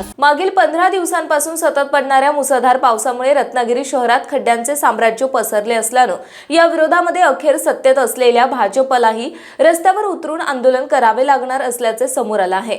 विकास मागील पंधरा दिवसांपासून सतत पडणाऱ्या मुसळधार पावसामुळे रत्नागिरी शहरात खड्ड्यांचे साम्राज्य पसरले असल्यानं या विरोधामध्ये अखेर सत्तेत असलेल्या भाजपलाही रस्त्यावर उतरून आंदोलन करावे लागणार असल्याचे समोर आलं आहे.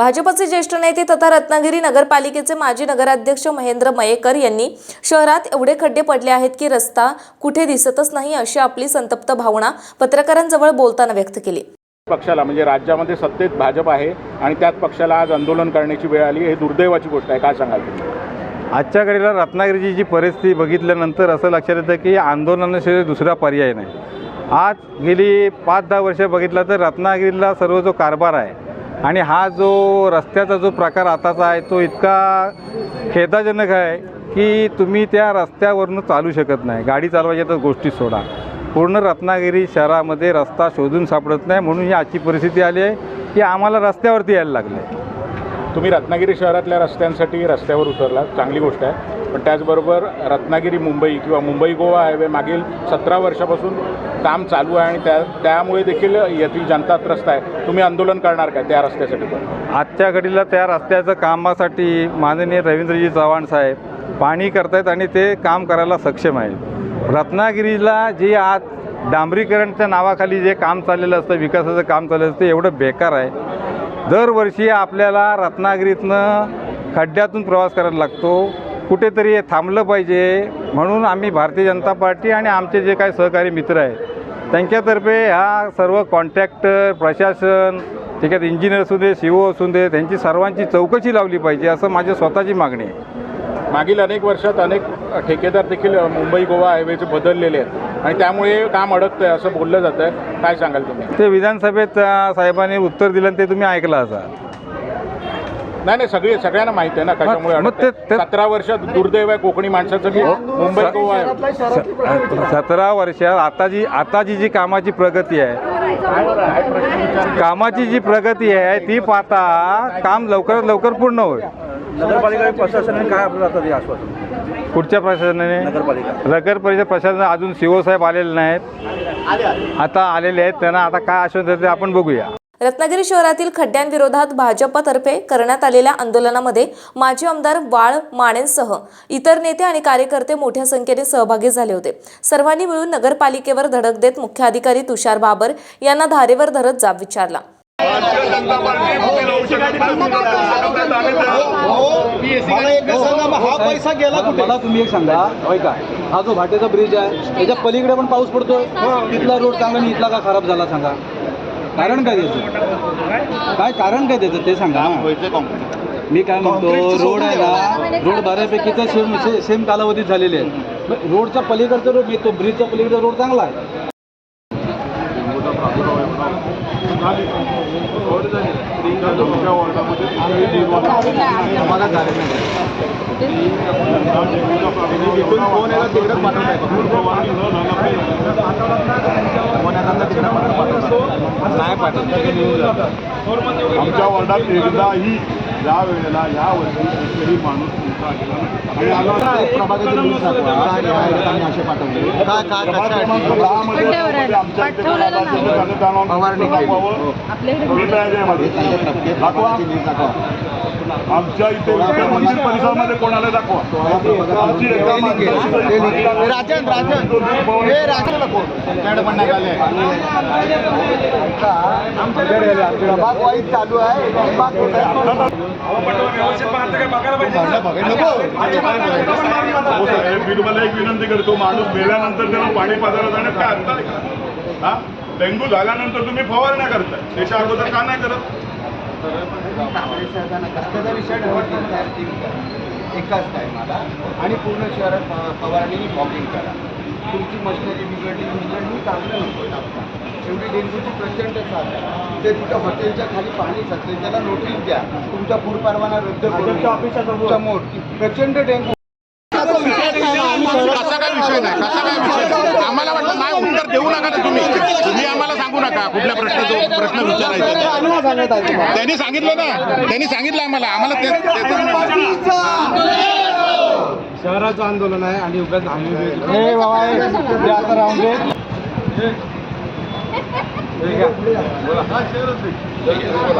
भाजपचे ज्येष्ठ नेते तथा रत्नागिरी नगरपालिकेचे माजी नगराध्यक्ष महेंद्र मयेकर यांनी शहरात एवढे खड्डे पडले आहेत की रस्ता कुठे दिसतच नाही अशी आपली संतप्त भावना पत्रकारांजवळ बोलताना व्यक्त केली. पक्षाला म्हणजे राज्यामध्ये सत्तेत भाजप आहे आणि त्याच पक्षाला आज आंदोलन करण्याची वेळ आली हे दुर्दैवाची गोष्ट आहे. काय सांगाल तुम्ही? आजच्या घडीला रत्नागिरीची जी परिस्थिती बघितल्यानंतर असं लक्षात येतं की आंदोलनाशिवाय दुसरा पर्याय नाही. आज गेली पाच दहा वर्ष बघितलं तर रत्नागिरीला सर्व जो कारभार आहे आणि हा जो रस्त्याचा जो प्रकार आताचा आहे तो इतका खेदाजनक आहे की तुम्ही त्या रस्त्यावरून चालू शकत नाही. गाडी चालवायच्या तर गोष्टी सोडा. पूर्ण रत्नागिरी शहरामध्ये रस्ता शोधून सापडत नाही म्हणून ही आजची परिस्थिती आली आहे की आम्हाला रस्त्यावरती यायला लागलं आहे तुम्ही रत्नागिरी शहरातल्या रस्त्यांसाठी रस्त्यावर उतरला चांगली गोष्ट आहे. पण त्याचबरोबर रत्नागिरी मुंबई किंवा मुंबई गोवा हायवे मागील सतरा वर्षापासून काम चालू आहे आणि त्या त्यामुळे देखील येथील जनता त्रस्त आहे. तुम्ही आंदोलन करणार काय त्या रस्त्यासाठी पण? आजच्या घडीला त्या रस्त्याचं कामासाठी माननीय रवींद्रजी चव्हाण साहेब पाणी करतायत आणि ते काम करायला सक्षम आहेत. रत्नागिरीला जे आज डांबरीकरणच्या नावाखाली जे काम चाललेलं असतं विकासाचं काम चाललेलं असतं एवढं बेकार आहे. दरवर्षी आपल्याला रत्नागिरीतनं खड्ड्यातून प्रवास करायला लागतो. कुठेतरी हे थांबलं पाहिजे. म्हणून आम्ही भारतीय जनता पार्टी आणि आमचे जे काही सहकारी मित्र आहेत त्यांच्यातर्फे ह्या सर्व कॉन्ट्रॅक्टर प्रशासन त्याच्यात इंजिनियर असू दे सी ओ असू दे त्यांची सर्वांची चौकशी लावली पाहिजे असं माझी स्वतःची मागणी आहे. मागील अनेक वर्षात अनेक ठेकेदार देखील मुंबई गोवा हायवेचे बदललेले आहेत. आणि त्यामुळे काम अडकतं आहे असं बोललं जातं आहे काय सांगाल तुम्ही? ते विधानसभेत साहेबांनी उत्तर दिलं आणि ते तुम्ही ऐकलं असाल. नाही नाही सगळे सगळ्यांना माहिती आहे ना कशामुळे मग ते- अडकतंय. ते- सतरा वर्षात दुर्दैव आहे कोकणी माणसाचं की मुंबई गोवा आहे. सतरा वर्षात आता जी आता जी जी कामाची प्रगती आहे. कामाची जी प्रगती आहे ती पाहता काम लवकरात लवकर पूर्ण होईल. नगरपालिका प्रशासनाने काय आपल्याला आता ते आश्वासन पुढच्या प्रशासनाने? नगरपालिका. नगर परिषद प्रशासन अजून सीओ साहेब आलेले नाहीत. आता आलेले आहेत त्यांना आता काय आश्वासन देते आपण बघूया. रत्नागिरी शहरातील खड्ड्यांविरोधात भाजपतर्फे करण्यात आलेल्या आंदोलनामध्ये माजी आमदार वाळ मानेंसह इतर नेते आणि कार्यकर्ते मोठ्या संख्येने सहभागी झाले होते सर्वांनी मिळून नगरपालिकेवर धडक देत मुख्याधिकारी तुषार बाबर यांना धारेवर धरत जाब विचारला हा पैसा गेला कुठे मला तुम्ही एक सांगा होय का हा जो भाटेचा ब्रिज आहे त्याच्या पलीकडे पण पाऊस पडतोय तिथला रोड चांगला आणि इथला का खराब झाला सांगा कारण काय त्याचं? काय कारण काय त्याचं? ते सांगा मी काय म्हणतो रोड आहे ना रोड बऱ्यापैकी तर सेम सेम कालावधीत झालेले आहेत रोडच्या पलीकडचा रोड तो ब्रिजच्या पलीकडचा रोड चांगला आहे. आमच्या वार्डात एकदाही या वेळेला या वर्षी शेतकरी माणूस नाही. आमच्या आमच्या इथे मंदिर परिसरामध्ये कोणाला दाखवा? आमची राजन राजन. हे राजन प्रभाग वाईज चालू आहे. प्रभाग होत आहे. साहेब, मी तुम्हाला एक विनंती करतो माणूस मेल्यानंतर त्याला पाणी पाजायला जाण्यात काय अर्थ आहे? का हा? डेंग्यू झाल्यानंतर तुम्ही फवारण्या करताय. त्याच्या अगोदर का नाही करत? कांबळे साहेबांना कसल्याचा विषय ठरवतील एकाच टायमाला आणि पूर्ण शहरात फवारणी फॉगिंग करा. तुमची मशिनरी बिघडली बिघडली चांगलं नको आता एवढी डेंग्यूची प्रचंड साथ आहे. ते तिथं हॉटेलच्या खाली पाणी साचले त्याला नोटीस द्या. तुमचा पूर परवाना रद्द करून समोर. प्रचंड डेंग्यू कसा काय विषय नाही? कसा काय विषय आम्हाला वाटलं नाही उत्तर देऊ नका ना तुम्ही तुम्ही आम्हाला सांगू नका कुठल्या प्रश्नाचा प्रश्न विचारायचा. त्यांनी सांगितलं ना. त्यांनी सांगितलं आम्हाला. आम्हाला शहराचं आंदोलन आहे आणि उगाच हे हे आता राहून दे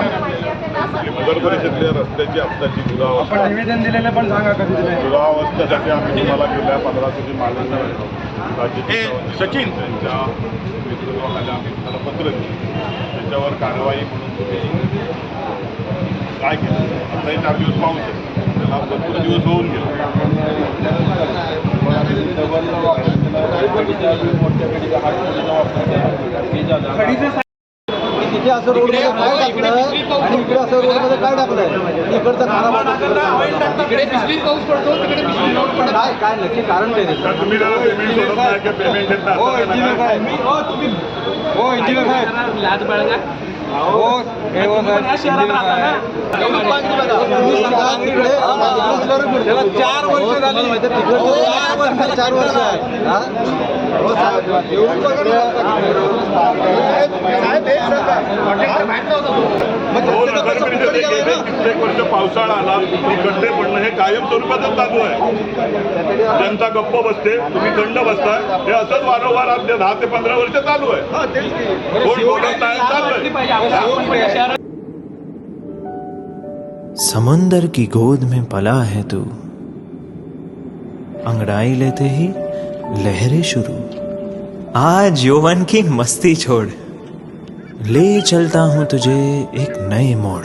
नगर परिषदेच्या रस्त्याची आत्ताची दुरावस्था निवेदन दिलेलं पण सांगा कधी दुरावस्थेसाठी आम्ही तुम्हाला गेल्या पंधरा तारखे मागणी राज्य सचिन. त्यांच्या नेतृत्वाखाली आम्ही तुम्हाला पत्र दिलं त्याच्यावर कारवाई म्हणून तुम्ही काय केलं? आताही चार दिवस पाऊस आहे. त्याला भरपूर दिवस होऊन गेले. तिथे असं रोडमध्ये काय टाकलं आणि इकडे असं रोडमध्ये काय टाकलंय? इकडचा खाना काय? काय नक्की कारण काय? हो इंजिनियर. साहेब. हो तुम्ही हो इंजिनियर साहेब. हो हे हो चार वर्ष झाली. तिकडे चार वर्ष आहे गेले कित्येक वर्ष पावसाळा आला की खड्डे पडणं हे कायम स्वरूपातच चालू आहे. जनता गप्प बसते तुम्ही थंड बसताय हे असंच वारंवार आपल्या दहा ते पंधरा वर्ष चालू आहे. कोण बोलत नाही चालू आहे. समंदर की गोद में पला है तू। अंगड़ाई लेते ही लहरें शुरू। आज यौवन की मस्ती छोड़। ले चलता हूँ तुझे एक नए मोड़।